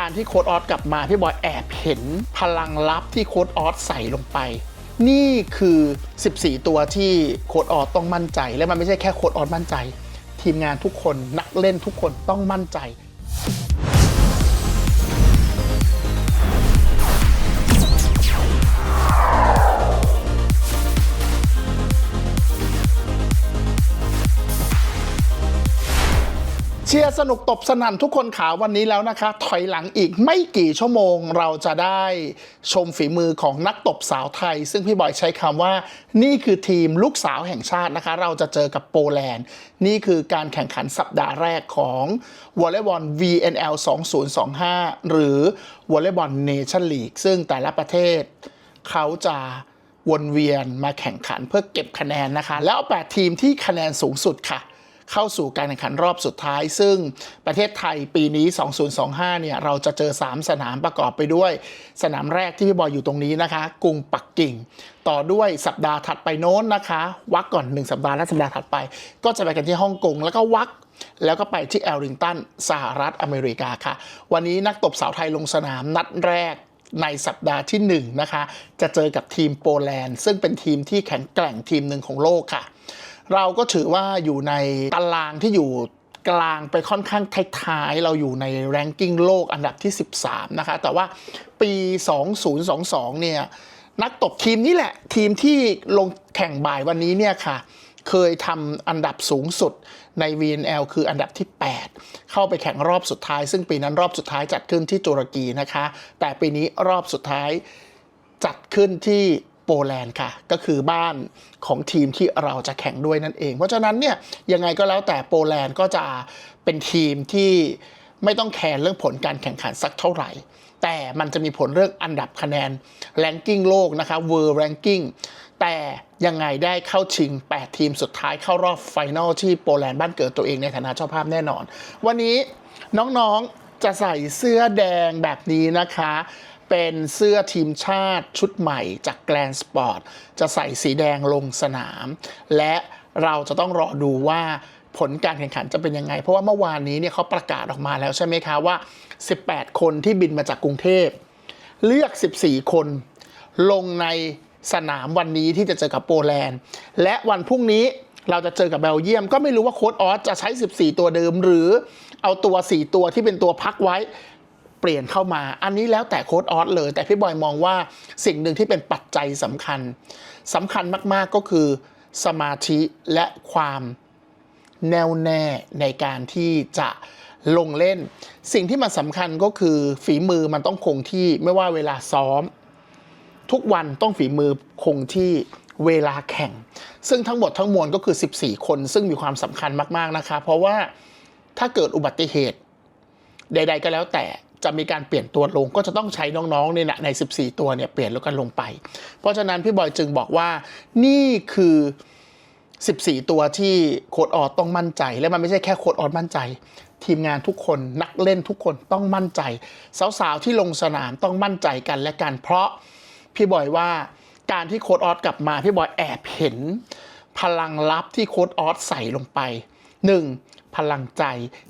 การที่โค้ดออสกลับมาพี่บอยแอบเห็นพลังลับที่โค้ดออสใส่ลงไป นี่คือ 14 ตัวที่โค้ดออสต้องมั่นใจ และมันไม่ใช่แค่โค้ดออสมั่นใจ ทีมงานทุกคนนักเล่นทุกคนต้องมั่นใจ เชียร์สนุกตบสนั่นทุกคนขาวันนี้แล้วนะคะ ถอยหลังอีกไม่กี่ชั่วโมงเราจะได้ชมฝีมือของนักตบสาวไทย ซึ่งพี่บอยใช้คำว่า นี่คือทีมลูกสาวแห่งชาตินะคะ เราจะเจอกับโปแลนด์ นี่คือการแข่งขันสัปดาห์แรกของวอลเลย์บอล VNL 2025 หรือวอลเลย์บอลเนชั่นลีกซึ่งแต่ละประเทศเขาจะวนเวียนมาแข่งขันเพื่อเก็บคะแนนนะคะ แล้ว 8 ทีมที่คะแนนสูงสุดค่ะ เข้าสู่การแข่งขันรอบสุดท้าย ซึ่งประเทศไทยปีนี้ 2025 เนี่ยเราจะเจอ 3 สนามประกอบไปด้วย สนามแรกที่พี่บอยอยู่ตรงนี้นะคะ กรุงปักกิ่ง ต่อด้วยสัปดาห์ถัดไปโน้นนะคะวักก่อน 1 สัปดาห์และสัปดาห์ถัดไป ก็จะไปกันที่ฮ่องกงแล้วก็วักแล้วก็ไปที่แอลริงตันสหรัฐอเมริกาค่ะ วันนี้นักตบสาวไทยลงสนามนัดแรกในสัปดาห์ที่1นะคะ จะเจอกับทีมโปแลนด์ ซึ่งเป็นทีมที่แข็งแกร่งทีมหนึ่งของโลกค่ะ เราก็ถือว่าอยู่ในตารางที่อยู่กลางไปค่อนข้างท้ายๆ เราอยู่ในแรงกิ้งโลกอันดับที่ 13 นะคะ แต่ว่าปี 2022 เนี่ย นักตบทีมนี้แหละ ทีมที่ลงแข่งบ่ายวันนี้เนี่ยค่ะ เคยทำอันดับสูงสุดใน VNL คืออันดับที่ 8 เข้าไปแข่งรอบสุดท้าย ซึ่งปีนั้นรอบสุดท้ายจัดขึ้นที่ตุรกีนะคะ แต่ปีนี้รอบสุดท้ายจัดขึ้นที่ โปแลนด์ค่ะ ก็คือบ้านของทีมที่เราจะแข่งด้วยนั่นเอง เพราะฉะนั้นเนี่ยยังไงก็แล้วแต่โปแลนด์ก็จะเป็นทีมที่ไม่ต้องแคร์เรื่องผลการแข่งขันสักเท่าไหร่ แต่มันจะมีผลเรื่องอันดับคะแนน ranking โลกนะคะ world ranking แต่ยังไงได้เข้าชิง 8 ทีมสุดท้ายเข้ารอบไฟนอลที่โปแลนด์บ้านเกิดตัวเองในฐานะเจ้าภาพแน่นอน วันนี้น้องๆจะใส่เสื้อแดงแบบนี้นะคะ เป็นเสื้อทีมชาติชุดใหม่จากแกลนสปอร์ตจะใส่สีแดงลงสนาม และเราจะต้องรอดูว่าผลการแข่งขันจะเป็นยังไง เพราะว่าเมื่อวานนี้เนี่ยเขาประกาศออกมาแล้วใช่ไหมคะว่า 18 คนที่บินมาจากกรุงเทพ เลือก 14 คน ลงในสนามวันนี้ที่จะเจอกับโปแลนด์ และวันพรุ่งนี้เราจะเจอกับเบลเยียม ก็ไม่รู้ว่าโค้ดออสจะใช้ 14 ตัวเดิม หรือเอาตัว 4 ตัวที่เป็นตัวพักไว้ เปลี่ยนเข้ามา อันนี้แล้วแต่โค้ดออสเลย แต่พี่บอยมองว่าสิ่งหนึ่งที่เป็นปัจจัยสำคัญสำคัญมากๆก็คือสมาธิและความแน่วแน่ในการที่จะลงเล่น สิ่งที่มันสำคัญก็คือฝีมือมันต้องคงที่ไม่ว่าเวลาซ้อม ทุกวันต้องฝีมือคงที่เวลาแข่ง ซึ่งทั้งหมดทั้งมวลก็คือ 14 คน ซึ่งมีความสำคัญมาก ๆ นะคะ เพราะว่าถ้าเกิดอุบัติเหตุ ใด ๆ ก็แล้วแต่ จะมีการเปลี่ยนตัวลงก็จะต้องใช้น้องๆเนี่ยนะใน 14 ตัวเนี่ยเปลี่ยนแล้วกันลงไป เพราะฉะนั้นพี่บอยจึงบอกว่านี่คือ 14 ตัวที่โค้ดออสต้องมั่นใจ และมันไม่ใช่แค่โค้ดออสมั่นใจ ทีมงานทุกคนนักเล่นทุกคนต้องมั่นใจ สาวๆที่ลงสนามต้องมั่นใจกันและกันเพราะพี่บอยว่าการที่โค้ดออสกลับมาพี่บอยแอบเห็นพลังลับที่โค้ดออสใส่ลงไป 1. พลังใจ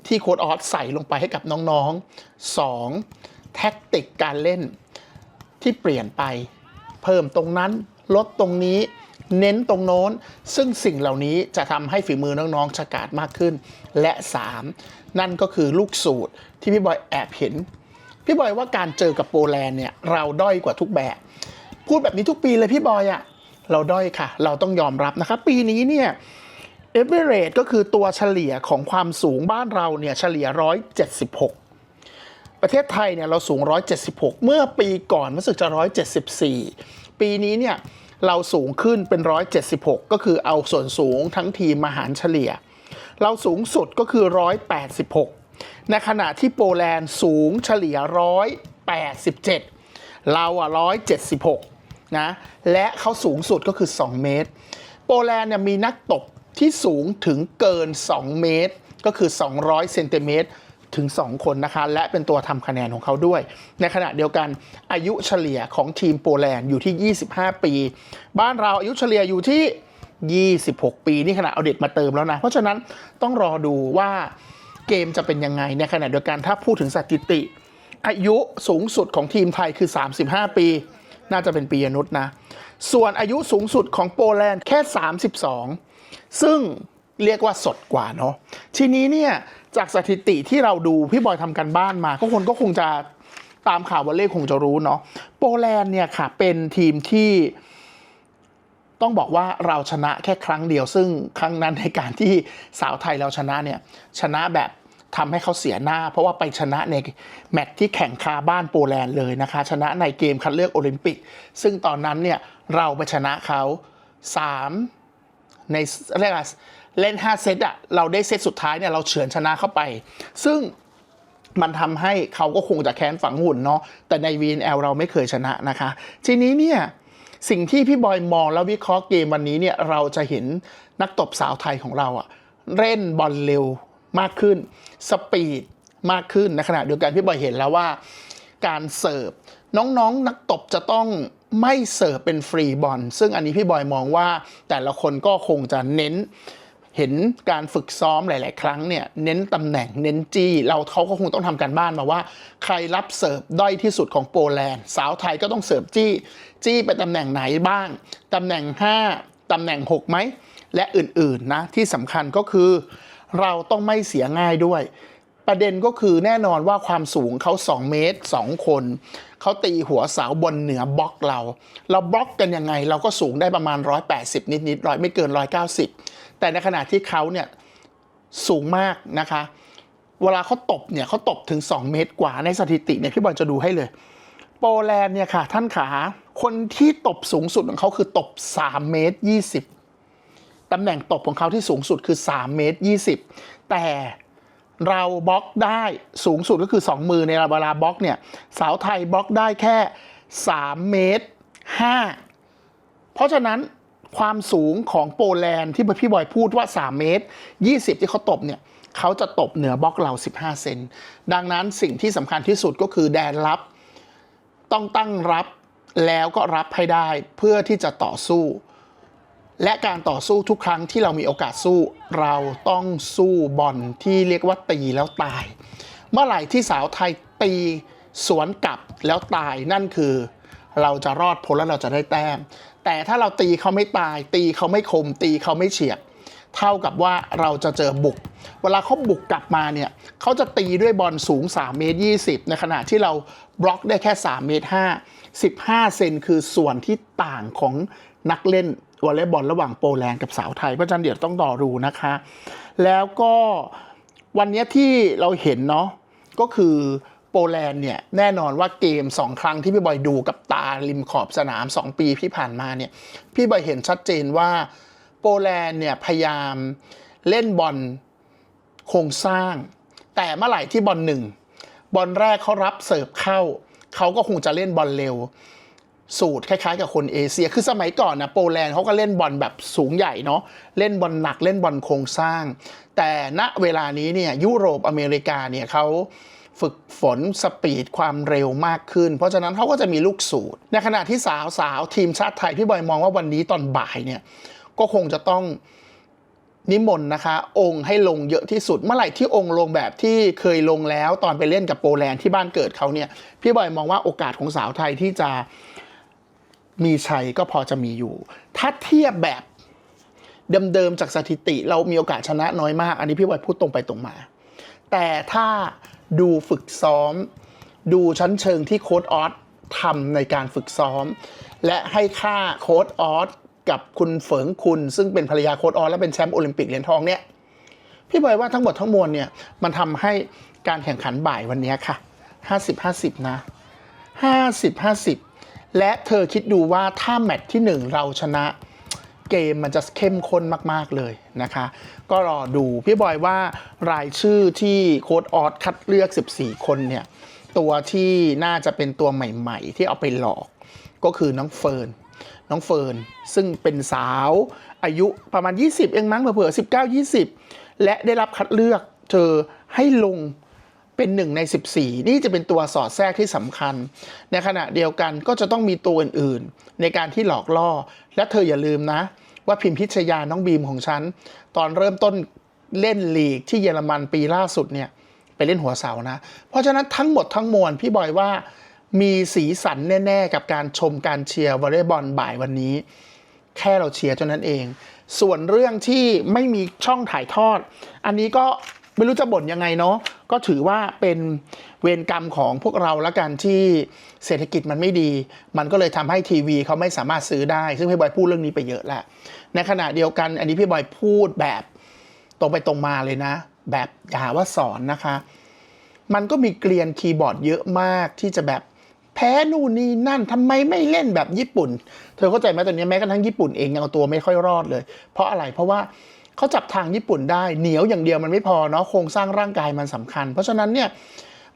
ที่โค้ดออสใส่ลงไปให้กับน้องๆ 2. แท็กติกการเล่นที่เปลี่ยนไป เพิ่มตรงนั้นลดตรงนี้เน้นตรงโน้น ซึ่งสิ่งเหล่านี้จะทำให้ฝีมือน้องๆฉกาจมากขึ้น และ 3. นั่นก็คือลูกสูตรที่พี่บอยแอบเห็น พี่บอยว่าการเจอกับโปแลนด์เนี่ยเราด้อยกว่าทุกแบบ พูดแบบนี้ทุกปีเลยพี่บอยอะเราด้อยค่ะ เราต้องยอมรับนะคะปีนี้เนี่ย เอเวอเรสก็คือตัวเฉลี่ยของความสูงบ้านเราเนี่ยเฉลี่ย 176 ประเทศไทยเนี่ยเราสูง 176 เมื่อปีก่อนรู้สึกจะ 174 ปีนี้เนี่ยเราสูงขึ้นเป็น 176 ก็คือเอาส่วนสูงทั้งทีมมาหารเฉลี่ย เราสูงสุดก็คือ 186 ในขณะที่โปแลนด์สูงเฉลี่ย 187 เราอะ 176 นะ และเขาสูงสุดก็คือ 2 เมตร โปแลนด์เนี่ยมีนักตบ ที่สูงถึงเกิน 2 เมตร ก็คือ 200เซนติเมตรถึง 2 คนนะคะ และเป็นตัวทำคะแนนของเขาด้วย ในขณะเดียวกันอายุเฉลี่ยของทีมโปแลนด์อยู่ที่ 25 ปี บ้านเราอายุเฉลี่ยอยู่ที่ 26 ปี นี่ขณะเอาเด็กมาเติมแล้วนะ เพราะฉะนั้นต้องรอดูว่าเกมจะเป็นยังไง ในขณะเดียวกันถ้าพูดถึงสถิติ อายุสูงสุดของทีมไทยคือ 35 ปี น่าจะเป็นปียนุษย์นะ ส่วนอายุสูงสุดของโปแลนด์แค่ 32 ซึ่งเรียกว่าสดกว่าเนาะทีนี้เนี่ยจากสถิติที่เราดูพี่บอยทำกันบ้านมา ก็คนก็คงจะตามข่าววอลเล่คงจะรู้เนาะโปแลนด์เนี่ยค่ะเป็นทีมที่ต้องบอกว่าเราชนะแค่ครั้งเดียว ซึ่งครั้งนั้นในการที่สาวไทยเราชนะเนี่ยชนะแบบทำให้เขาเสียหน้า เพราะว่าไปชนะในแมตช์ที่แข่งคาบ้านโปแลนด์เลยนะคะ ชนะในเกมคัดเลือกโอลิมปิก ซึ่งตอนนั้นเนี่ยเราไปชนะเขา3 ในเรียกว่าเล่น 5 เซตอะเราได้เซตสุดท้ายเนี่ยเราเฉือนชนะเข้าไป ซึ่งมันทำให้เขาก็คงจะแค้นฝังหุ่นเนาะแต่ใน VNL เราไม่เคยชนะนะคะ ทีนี้เนี่ยสิ่งที่พี่บอยมองแล้ววิเคราะห์เกมวันนี้เนี่ยเราจะเห็นนักตบสาวไทยของเราอะเล่นบอลเร็วมากขึ้น สปีดมากขึ้นในขณะเดียวกันพี่บอยเห็นแล้วว่า การเสิร์ฟน้องๆนนักตบจะต้อง ไม่เสิร์ฟเป็นฟรีบอลซึ่งอันนี้พี่บอยมองว่าแต่ละคนก็คงจะเน้นเห็นการฝึกซ้อมหลาย ๆ ครั้งเนี่ยเน้นตำแหน่งเน้นจี้ เราเขาก็คงต้องทำการบ้านมาว่า ใครรับเสิร์ฟด้อยที่สุดของโปแลนด์ สาวไทยก็ต้องเสิร์ฟจี้ จี้ไปตำแหน่งไหนบ้างตำแหน่ง 5ตำแหน่ง 6 ไหม และอื่น ๆ นะ ที่สำคัญก็คือ เราต้องไม่เสียง่ายด้วย ประเด็นก็คือแน่นอนว่าความสูงเขา 2 เมตร 2 คน เขาตีหัวเสาบนเหนือบล็อกเรา เราบล็อกกันยังไง เราก็สูงได้ประมาณ 180 นิดๆร้อยไม่เกิน 190 แต่ในขณะที่เขาเนี่ยสูงมากนะคะ เวลาเขาตบเนี่ยเขาตบถึง 2 เมตรกว่าในสถิติเนี่ยพี่บอลจะดูให้เลย โปแลนด์เนี่ยค่ะ ท่านขา คนที่ตบสูงสุดของเขาคือตบ 3 เมตร 20ตำแหน่งตบของเขาที่สูงสุดคือ 3 เมตร 20 แต่ เราบล็อกได้สูงสุดก็คือ 2 มือในเวลาบล็อกเนี่ยสาวไทยบล็อกได้แค่ 3 เมตร 5 เพราะฉะนั้นความสูงของโปแลนด์ที่พี่บอยพูดว่า 3 เมตร 20 ที่เขาตบเนี่ยเขาจะตบเหนือบล็อกเรา 15 เซนดังนั้นสิ่งที่สำคัญที่สุดก็คือแดนรับ ต้องตั้งรับแล้วก็รับให้ได้เพื่อที่จะต่อสู้ และการต่อสู้ทุกครั้งที่เรามีโอกาสสู้ เราต้องสู้บอลที่เรียกว่าตีแล้วตาย เมื่อไหร่ที่สาวไทยตีสวนกลับแล้วตายนั่นคือ เราจะรอดพ้นแล้วเราจะได้แต้ม แต่ถ้าเราตีเขาไม่ตาย ตีเขาไม่คม ตีเขาไม่เฉียบเท่ากับว่าเราจะเจอบุก เวลาเขาบุกกลับมาเนี่ยเขาจะตีด้วยบอลสูง 3 เมตร 20 ในขณะที่เราบล็อกได้แค่ 3 เมตร 5 15 เซนคือส่วนที่ต่างของนักเล่น วอลเลย์บอลระหว่างโปแลนด์กับสาวไทยเพราะฉะนั้นเดี๋ยวต้องรอดูนะคะ แล้วก็วันนี้ที่เราเห็นเนาะก็คือโปแลนด์เนี่ยแน่นอนว่าเกม 2 ครั้งที่พี่บอยดูกับตาริมขอบสนาม 2 ปีที่ผ่านมาเนี่ยพี่บอยเห็นชัดเจนว่าโปแลนด์เนี่ยพยายามเล่นบอลโครงสร้าง แต่เมื่อไหร่ที่บอลหนึ่งบอลแรกเขารับเสิร์ฟเข้า เขาก็คงจะเล่นบอลเร็ว สูตรคล้ายๆกับคนเอเชีย คือสมัยก่อนนะโปแลนด์เขาก็เล่นบอลแบบสูงใหญ่เนาะ เล่นบอลหนักเล่นบอลโครงสร้าง แต่ณเวลานี้เนี่ยยุโรปอเมริกาเนี่ยเขาฝึกฝนสปีดความเร็วมากขึ้น เพราะฉะนั้นเขาก็จะมีลูกสูตร ในขณะที่สาวสาวๆทีมชาติไทยพี่บอยมองว่าวันนี้ตอนบ่ายเนี่ยก็คงจะต้องนิมนต์นะคะ องค์ให้ลงเยอะที่สุด เมื่อไหร่ที่องค์ลงแบบที่เคยลงแล้ว ตอนไปเล่นกับโปแลนด์ที่บ้านเกิดเขาเนี่ยพี่บอยมองว่าโอกาสของสาวไทยที่จะ มีชัยก็พอจะมีอยู่ ถ้าเทียบแบบเดิมๆจากสถิติ เรามีโอกาสชนะน้อยมาก อันนี้พี่บอยพูดตรงไปตรงมา แต่ถ้าดูฝึกซ้อม ดูชั้นเชิงที่โค้ดออสทำในการฝึกซ้อม และให้ค่าโค้ดออสกับคุณเฝิงคุณ ซึ่งเป็นภรรยาโค้ดออสและเป็นแชมป์โอลิมปิกเหรียญทองเนี่ยพี่บอยว่าทั้งหมดทั้งมวลเนี่ยมันทำให้การแข่งขันบ่ายวันนี้ค่ะ 50 50 นะ 50 50 และเธอคิดดูว่าถ้าแมตช์ที่ 1 เราชนะเกมมันจะเข้มข้นมาก ๆ เลยนะคะ ก็รอดูพี่บอยว่ารายชื่อที่โค้ดออสคัดเลือก 14 คนเนี่ย ตัวที่น่าจะเป็นตัวใหม่ ๆ ที่เอาไปหลอกก็คือน้องเฟิร์นน้องเฟิร์นซึ่งเป็นสาวอายุประมาณ 20 เองมั้งเผื่อๆ19 20 และได้รับคัดเลือกเธอให้ลง เป็นหนึ่งใน 14 นี่จะเป็นตัวสอดแทรกที่สำคัญ ในขณะเดียวกันก็จะต้องมีตัวอื่นๆ ในการที่หลอกล่อ และเธออย่าลืมนะ ว่าพิมพิชยาน้องบีมของฉัน ตอนเริ่มต้นเล่นลีกที่เยอรมันปีล่าสุดเนี่ยไปเล่นหัวเสานะ เพราะฉะนั้นทั้งหมดทั้งมวลพี่บอยว่ามีสีสันแน่ ๆ กับการชมการเชียร์วอลเลย์บอลบ่ายวันนี้ แค่เราเชียร์เท่านั้นเอง ส่วนเรื่องที่ไม่มีช่องถ่ายทอด อันนี้ก็ ไม่รู้จะบ่นยังไงเนาะก็ถือว่าเป็นเวรกรรมของพวกเราละกันที่เศรษฐกิจมันไม่ดี มันก็เลยทำให้ทีวีเขาไม่สามารถซื้อได้ ซึ่งพี่บอยพูดเรื่องนี้ไปเยอะแหล้วในขณะเดียวกัน อันนี้พี่บอยพูดแบบตรงไปตรงมาเลยนะ แบบอย่าหาว่าสอนนะคะ มันก็มีเกลียนคีย์บอร์ดเยอะมากที่จะแบบแพ้นู่นนี่นั่นทำไมไม่เล่นแบบญี่ปุ่น เธอเข้าใจไหมตอนนี้แม้กระทั่งญี่ปุ่นเองยังเอาตัวไม่ค่อยรอดเลย เพราะอะไรเพราะว่า เขาจับทางญี่ปุ่นได้เหนียวอย่างเดียวมันไม่พอเนาะโครงสร้างร่างกายมันสำคัญ เพราะฉะนั้นเนี่ย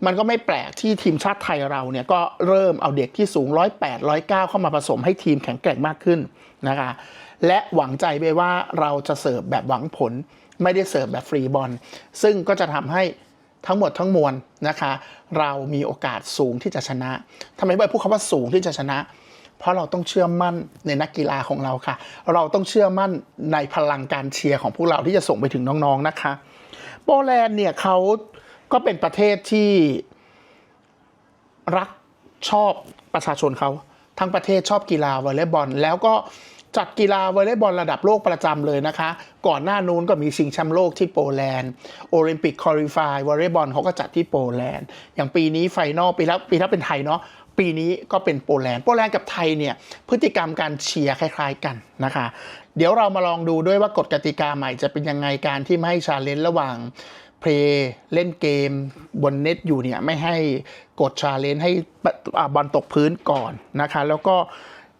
มันก็ไม่แปลกที่ทีมชาติไทยเราเนี่ยก็เริ่มเอาเด็กที่สูง 108 109 เข้ามาผสมให้ทีมแข็งแกร่งมากขึ้นนะคะและหวังใจไปว่าเราจะเสิร์ฟแบบหวังผลไม่ได้เสิร์ฟแบบฟรีบอลซึ่งก็จะทำให้ทั้งหมดทั้งมวลนะคะ เรามีโอกาสสูงที่จะชนะทำไมบอยพูดคำว่าสูงที่จะชนะเเพราะเราต้องเชื่อมั่นในนักกีฬาของเราค่ะ เราต้องเชื่อมั่นในพลังการเชียร์ของพวกเราที่จะส่งไปถึงน้องๆนะคะ โปแลนด์เนี่ยเขาก็เป็นประเทศที่รักชอบประชาชนเขาทั้งประเทศชอบกีฬาวอลเลย์บอล แล้วก็จัดกีฬาวอลเลย์บอลระดับโลกประจำเลยนะคะ ก่อนหน้านู้นก็มีชิงแชมป์โลกที่โปแลนด์โอลิมปิกคอลิฟายวอลเลย์บอลเขาก็จัดที่โปแลนด์ อย่างปีนี้ไฟนอลปีแล้วปีแล้วเป็นไทยเนาะ ปีนี้ก็เป็นโปแลนด์โปแลนด์กับไทยเนี่ยพฤติกรรมการเชียร์คล้าย ๆ กันนะคะ เดี๋ยวเรามาลองดูด้วยว่ากฎกติกาใหม่จะเป็นยังไงการที่ไม่ให้ชาเลนจ์ระหว่างเพลย์เล่นเกมบนเน็ตอยู่เนี่ยไม่ให้กดชาเลนจ์ให้บอ่าบอลตกพื้นก่อนนะคะ แล้วก็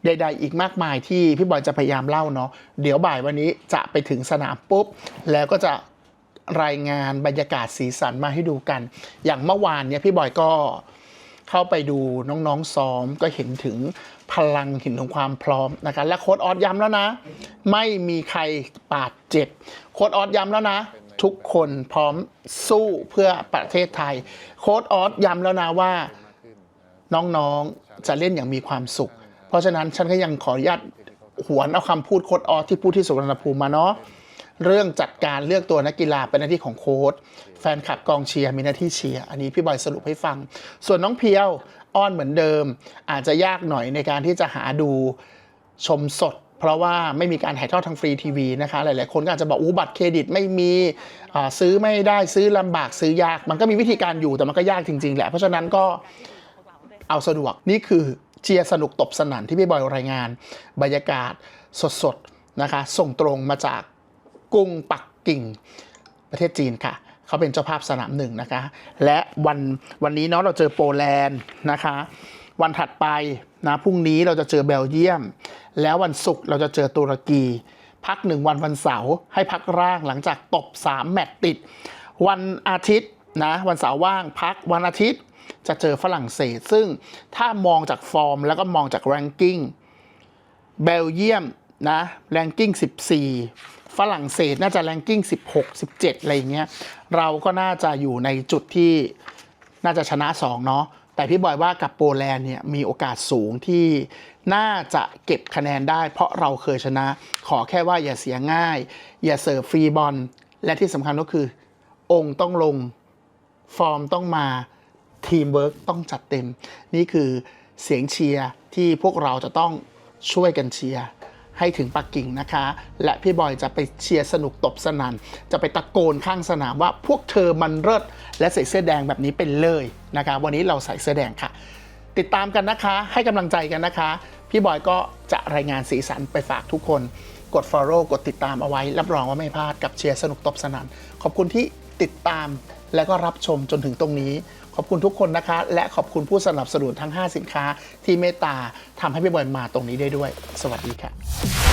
ใดๆอีกมากมายที่พี่บอยจะพยายามเล่าเนาะเดี๋ยวบ่ายวันนี้จะไปถึงสนามปุ๊บ แล้วก็จะรายงานบรรยากาศสีสันมาให้ดูกัน อย่างเมื่อวานเนี่ยพี่บอยก็ เข้าไปดูน้องๆซ้อมก็เห็นถึงพลังเห็นถึงความพร้อมนะคะและโค้ดออสย้ำแล้วนะ ไม่มีใครบาดเจ็บ โค้ดออสย้ำแล้วนะ ทุกคนพร้อมสู้เพื่อประเทศไทย โค้ดออสย้ำแล้วนะว่าน้องๆจะเล่นอย่างมีความสุข เพราะฉะนั้นฉันก็ยังขออนุญาตหวนเอาคำพูดโค้ดออสที่พูดที่สุวรรณภูมิมาเนาะ เรื่องจัดการเลือกตัวนักกีฬาเป็นหน้าที่ของโค้ดแฟนคลับกองเชียร์มีหน้าที่เชียร์อันนี้พี่บอยสรุปให้ฟัง ส่วนน้องเพียวอ้อนเหมือนเดิม อาจจะยากหน่อยในการที่จะหาดูชมสด เพราะว่าไม่มีการถ่ายทอดทางฟรีทีวีนะคะ หลาย ๆ คนก็อาจจะบอกอู้บัตรเครดิตไม่มีซื้อไม่ได้ซื้อลำบากซื้อยาก มันก็มีวิธีการอยู่แต่มันก็ยากจริง ๆ แหละเพราะฉะนั้นก็เอาสะดวกนี่คือเชียร์สนุกตบสนั่นที่พี่บอยรายงาน บรรยากาศสด ๆ นะคะ ส่งตรงมาจาก กรุงปักกิ่งประเทศจีนค่ะเขาเป็นเจ้าภาพสนามหนึ่งนะคะ และวันวันนี้เนาะเราเจอโปแลนด์นะคะ วันถัดไปนะพรุ่งนี้เราจะเจอเบลเยียม แล้ววันศุกร์เราจะเจอตุรกี พักหนึ่งวันวันเสาร์ให้พักร่างหลังจากตบ 3 แมตช์ติด วันอาทิตย์นะวันเสาร์ว่างพักวันอาทิตย์จะเจอฝรั่งเศส ซึ่งถ้ามองจากฟอร์มแล้วก็มองจากแรงกิ้งเบลเยียมนะแรงกิ้ง 14 ฝรั่งเศสน่าจะแรงกิ้ง 16 17 อะไรอย่างเงี้ย เราก็น่าจะอยู่ในจุดที่น่าจะชนะ 2 เนาะ แต่พี่บอยว่ากับโปแลนด์เนี่ยมีโอกาสสูงที่น่าจะเก็บคะแนนได้ เพราะเราเคยชนะ ขอแค่ว่าอย่าเสียง่าย อย่าเสิร์ฟฟรีบอล และที่สำคัญก็คือ องค์ต้องลง ฟอร์มต้องมา ทีมเวิร์กต้องจัดเต็ม นี่คือเสียงเชียร์ที่พวกเราจะต้องช่วยกันเชียร์ ให้ถึงปักกิ่งนะคะ และพี่บอยจะไปเชียร์สนุกตบสนันจะไปตะโกนข้างสนามว่าพวกเธอมันเลิศและใส่เสื้อแดงแบบนี้เป็นเลยนะคะ วันนี้เราใส่เสื้อแดงค่ะ ติดตามกันนะคะ ให้กำลังใจกันนะคะ พี่บอยก็จะรายงานสีสันไปฝากทุกคน กด follow กดติดตามเอาไว้ รับรองว่าไม่พลาดกับเชียร์สนุกตบสนันขอบคุณที่ ติดตาม และก็รับชมจนถึงตรงนี้ ขอบคุณทุกคนนะคะ และขอบคุณผู้สนับสนุนทั้ง 5 สินค้าที่เมตตาทำให้พี่บอยมาตรงนี้ได้ด้วย สวัสดีค่ะ